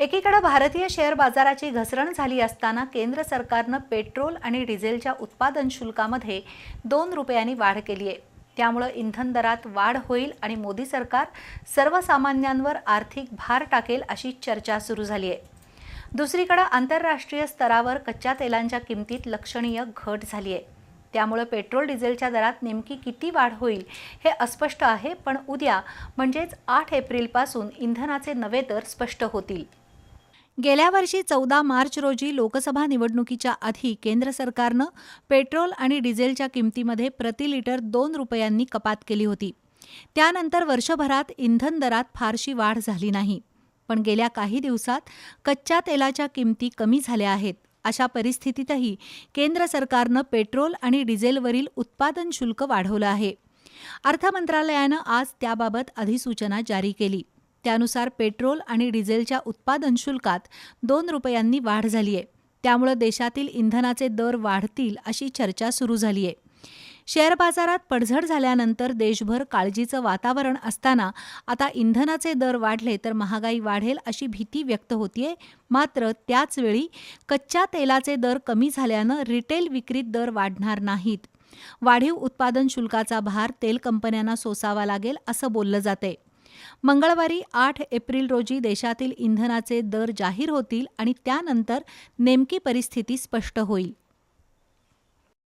एकीकडे भारतीय शेअर बाजाराची घसरण झाली असताना केंद्र सरकारनं पेट्रोल आणि डिझेलच्या उत्पादन शुल्कामध्ये दोन रुपयांनी वाढ केली आहे. त्यामुळं इंधन दरात वाढ होईल आणि मोदी सरकार सर्वसामान्यांवर आर्थिक भार टाकेल अशी चर्चा सुरू झाली आहे. दुसरीकडे आंतरराष्ट्रीय स्तरावर कच्च्या तेलांच्या किमतीत लक्षणीय घट झाली आहे. त्यामुळं पेट्रोल डिझेलच्या दरात नेमकी किती वाढ होईल हे अस्पष्ट आहे पण उद्या म्हणजेच आठ एप्रिलपासून इंधनाचे नवे दर स्पष्ट होतील. गेल्या वर्षी चौदा मार्च रोजी लोकसभा निवडणुकीच्या आधी केंद्र सरकारनं पेट्रोल आणि डिझेलच्या किमतीमध्ये प्रति लिटर दोन रुपयांनी कपात केली होती. त्यानंतर वर्षभरात इंधन दरात फारशी वाढ झाली नाही. पण गेल्या काही दिवसात कच्च्या तेलाच्या किमती कमी झाल्या आहेत. अशा परिस्थितीतही केंद्र सरकारनं पेट्रोल आणि डिझेलवरील उत्पादन शुल्क वाढवलं आहे. अर्थ मंत्रालयानं आज त्याबाबत अधिसूचना जारी केली. त्यानुसार पेट्रोल आणि डिझेलच्या उत्पादन शुल्कात दोन रुपयांनी वाढ झाली आहे त्यामुळं देशातील इंधनाचे दर वाढतील अशी चर्चा सुरू झाली आहे शेअर बाजारात पडझड झाल्यानंतर देशभर काळजीचं वातावरण असताना आता इंधनाचे दर वाढले तर महागाई वाढेल अशी भीती व्यक्त होतीये. मात्र त्याचवेळी कच्च्या तेलाचे दर कमी झाल्यानं रिटेल विक्रीत दर वाढणार नाहीत. वाढीव उत्पादन शुल्काचा भार तेल कंपन्यांना सोसावा लागेल असं बोललं जातंय. मंगळवारी आठ एप्रिल रोजी देशातील इंधनाचे दर जाहीर होतील आणि त्यानंतर नेमकी परिस्थिती स्पष्ट होईल.